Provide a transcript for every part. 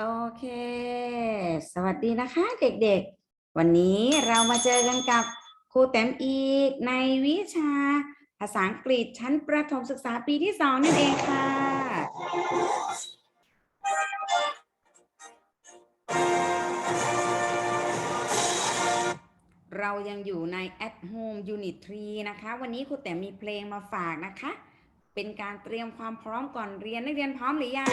โอเค สวัสดีนะคะเด็กๆ วันนี้เรามาเจอกันกับครูแต้มอีกในวิชา ภาษาอังกฤษชั้นประถมศึกษาปีที่สองนั่นเองค่ะ เรายังอยู่ใน at home unit 3 นะคะ วันนี้ครูแต้มมีเพลงมาฝากนะคะ เป็นการเตรียมความพร้อมก่อนเรียนนักเรียนพร้อมหรือยัง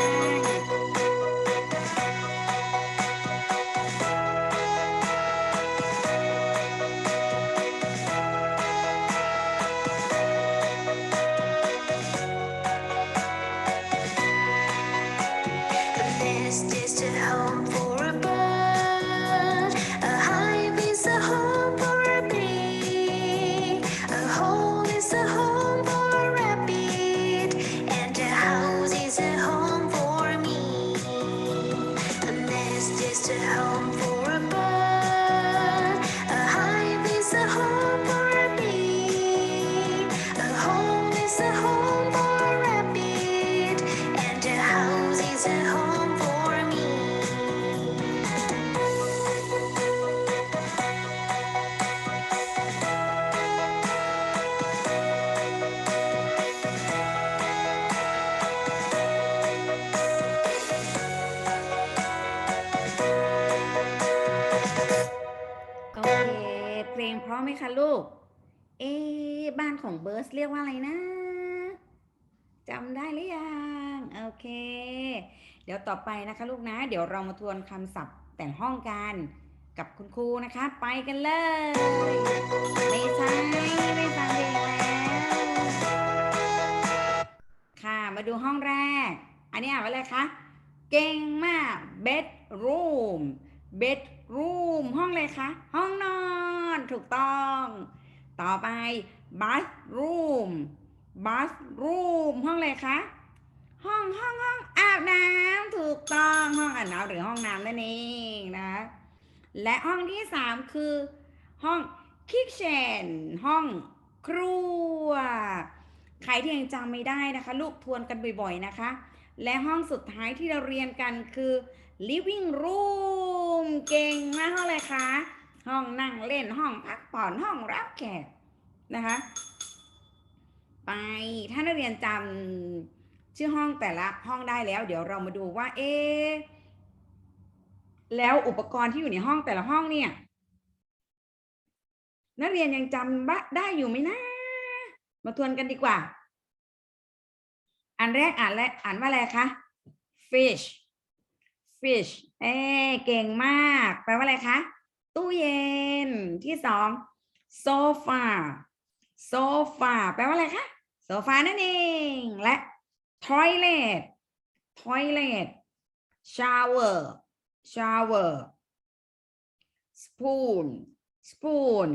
ของเบิร์สเรียกว่าอะไรนะจำได้หรือยัง โอเค เดี๋ยวต่อไปนะคะลูกนะ เดี๋ยวเรามาทวนคำศัพท์แต่งห้องกัน กับคุณครูนะคะ ไปกันเลย ไม่ใช่ไม่ฟังเพลงแล้วค่ะ มาดูห้องแรก อันนี้อ่านว่าอะไรคะ เก่งมาก bedroom bedroom ห้องอะไรคะ ห้องนอน ถูกต้อง ต่อไป bathroom bathroom ห้องอะไรคะ ห้องห้องห้องอาบน้ำถูกต้องห้องอาบน้ำหรือห้องน้ำนั่นเองนะ และห้องที่สามคือ ห้อง kitchen ห้องครัว ใครที่ยังจำไม่ได้นะคะ ลูกทวนกันบ่อยๆนะคะ และห้องสุดท้ายที่เราเรียนกันคือ living room เก่งมากห้องอะไรคะห้องนั่งเล่นห้องพักผ่อนห้องรับแขก นะคะ ไปถ้านักเรียนจำชื่อห้องแต่ละห้องได้แล้ว เดี๋ยวเรามาดูว่า เอ๊แล้วอุปกรณ์ที่อยู่ในห้องแต่ละห้องเนี่ย นักเรียนยังจำบะได้อยู่ไหมนะ มาทวนกันดีกว่า อันแรกอ่านและอ่านว่าอะไรคะ fish fish เอ้เก่งมาก แปลว่าอะไรคะ ตู้เย็นที่สอง sofa sofa แปลว่าอะไรคะโซฟานั่นเอง และ toilet toilet shower shower spoon spoon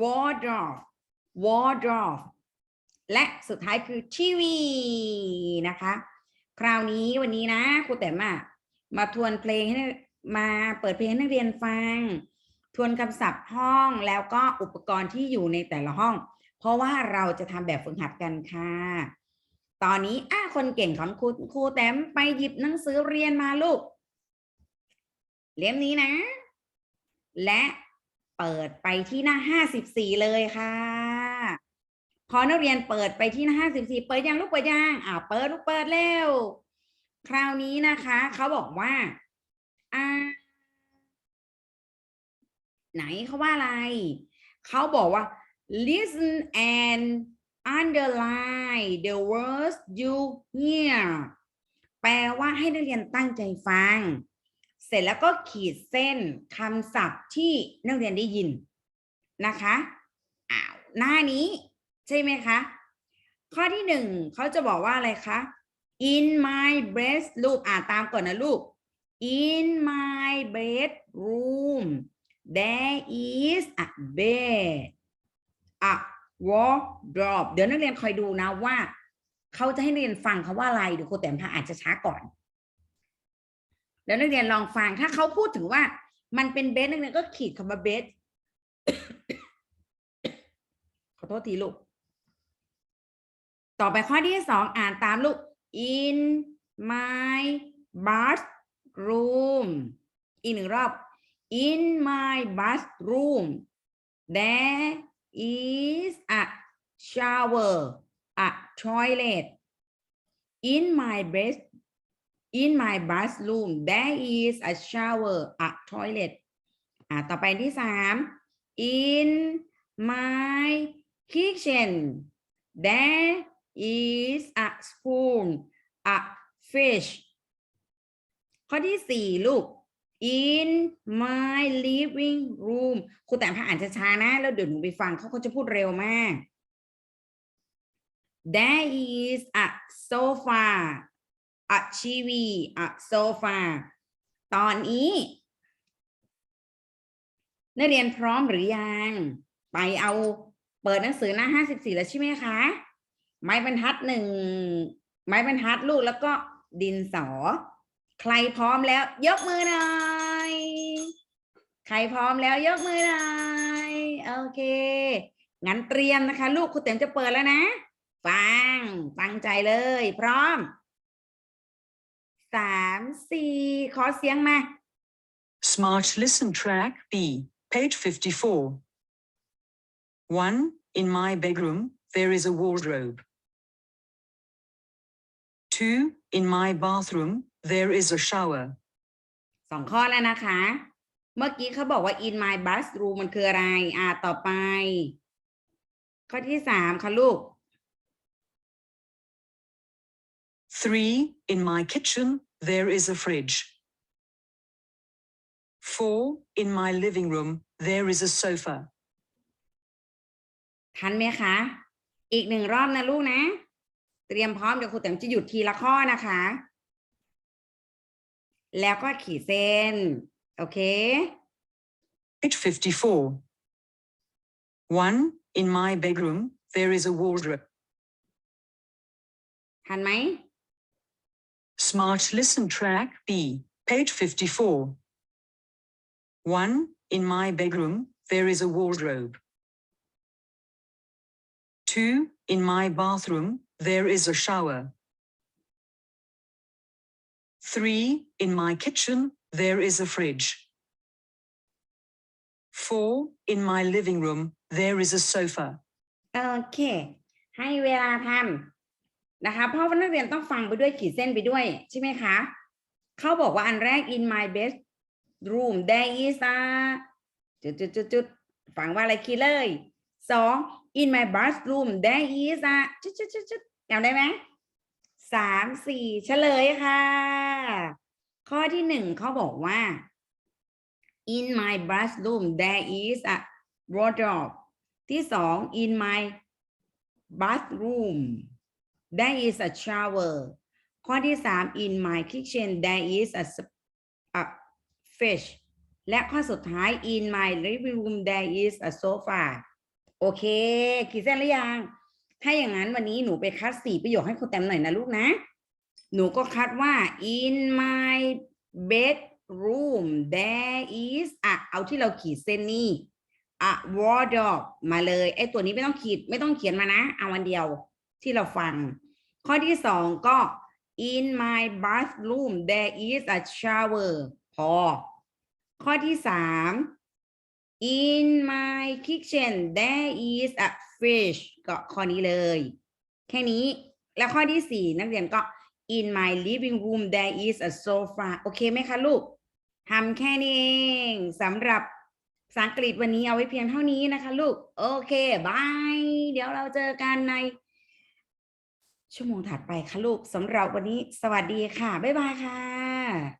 wardrobe wardrobe และสุดท้ายคือทีวีนะคะ คราวนี้วันนี้นะครูแต้มมาทวนเพลงให้มาเปิดเพลงให้นักเรียนฟัง ทวนคำศัพท์ห้องแล้วก็อุปกรณ์ที่อยู่ในแต่ละห้อง เพราะว่าเราจะทำแบบฝึกหัดกันค่ะ ตอนนี้อ้าคนเก่งของครูครูแต้มไปหยิบหนังสือเรียนมาลูก เล่มนี้นะ และเปิดไปที่หน้าห้าสิบสี่เลยค่ะพอนักเรียนเปิดไปที่หน้าห้าสิบสี่เปิดยังลูกเปิดยังอ่าเปิดลูกเปิดเร็ว คราวนี้นะคะ เขาบอกว่าอ่า ไหนเขาว่าอะไร เขาบอกว่า listen and underline the words you hear แปลว่าให้นักเรียนตั้งใจฟัง เสร็จแล้วก็ขีดเส้นคำศัพท์ที่นักเรียนได้ยินนะคะอ้าวหน้านี้ใช่ไหมคะ ข้อที่หนึ่งเขาจะบอกว่าอะไรคะ in my bedroom อ่าตามก่อนนะลูก in my bedroom there is a bed a wardrobe เดี๋ยวนักเรียนคอยดูนะว่า เขาจะให้นักเรียนฟังเขาว่าอะไรเดี๋ยวครูแต้มพาอาจจะช้าก่อน แล้วนักเรียนลองฟังถ้าเขาพูดถึงว่า มันเป็นเบสนักเรียนก็ขีดคำว่าเบสขอโทษทีลูก ต่อไปข้อที่สองอ่านตามลูก in my bathroom อีกหนึ่งรอบ in my bathroom there is a shower a toilet in my bed in my bathroom there is a shower a toilet อะต่อไปที่สาม in my kitchen there is a spoon a fish ข้อที่สี่ลูก in my living room ครูแต่พาอ่านช้าๆนะ แล้วเดี๋ยวหนูไปฟังเขาก็จะพูดเร็วมาก there is a sofa a TV a sofa ตอนนี้นักเรียนพร้อมหรือยัง ไปเอาเปิดหนังสือหน้าห้าสิบสี่แล้วใช่ไหมคะ ไม้บรรทัดหนึ่งไม้บรรทัดลูกแล้วก็ดินสอ ใครพร้อมแล้ว ยกมือหน่อย ใครพร้อมแล้ว ยกมือหน่อยโอเคงั้นเตรียมนะคะ ลูกครูเต็มจะเปิดแล้วนะ ฟังตั้งใจเลย พร้อมสามสี่ขอเสียงมา Smart Listen Track B, page 54. 1. In my bedroom, there is a wardrobe. 2. In my bathroom, there is a shower. สองข้อแล้วนะคะ เมื่อกี้เขาบอกว่า in my bathroom มันคืออะไร อ่าต่อไป ข้อที่สามค่ะลูก 3. In my kitchen, there is a fridge. 4. In my living room, there is a sofa. ทันไหมคะ อีกหนึ่งรอบนะลูกนะ เตรียมพร้อมเดี๋ยวครูแต้มจะหยุดทีละข้อนะคะ แล้วก็ขีดเส้น โอเค Page 54. 1. In my bedroom, there is a wardrobe. ทันไหม Smart Listen Track B, page 54. 1. In my bedroom, there is a wardrobe. 2. In my bathroom, there is a shower. 3. In my kitchen, there is a fridge. 4. In my living room, there is a sofa. โอเค ให้เวลาทำนะคะ เพราะว่านักเรียนต้องฟังไปด้วยขีดเส้นไปด้วย ใช่ไหมคะ เขาบอกว่าอันแรก in my bedroom there is a จุดจุดจุดจุดฟังว่าอะไรขีดเลยสอง in my bathroom there is a จุดจุดจุดจุดจำได้ไหม สามสี่เฉลยค่ะ ข้อที่หนึ่งเขาบอกว่า in my bathroom there is a wardrobe ที่สอง in my bathroom there is a shower ข้อที่สาม in my kitchen there is a, a fish และข้อสุดท้าย in my living room there is a sofa โอเคขีดเส้นหรือยัง ถ้าอย่างนั้นวันนี้หนูไปคัดสี่ประโยคให้ครูแต้มหน่อยนะลูกนะ หนูก็คัดว่า in my bedroom there is อะเอาที่เราขีดเส้นนี่ a wardrobe มาเลยไอ้ตัวนี้ไม่ต้องขีดไม่ต้องเขียนมานะ เอาวันเดียวที่เราฟัง ข้อที่สองก็ in my bathroom there is a shower พอ ข้อที่สาม in my kitchen there is a fish ก็ข้อนี้เลย แค่นี้แล้วข้อที่สี่นักเรียนก็ in my living room there is a sofa โอเคไหมคะลูกทำแค่นี้เองสำหรับภาษาอังกฤษวันนี้เอาไว้เพียงเท่านี้นะคะลูก โอเคบาย เดี๋ยวเราเจอกันใน ชั่วโมงถัดไปค่ะลูกสำหรับวันนี้สวัสดีค่ะ บ๊ายบายค่ะ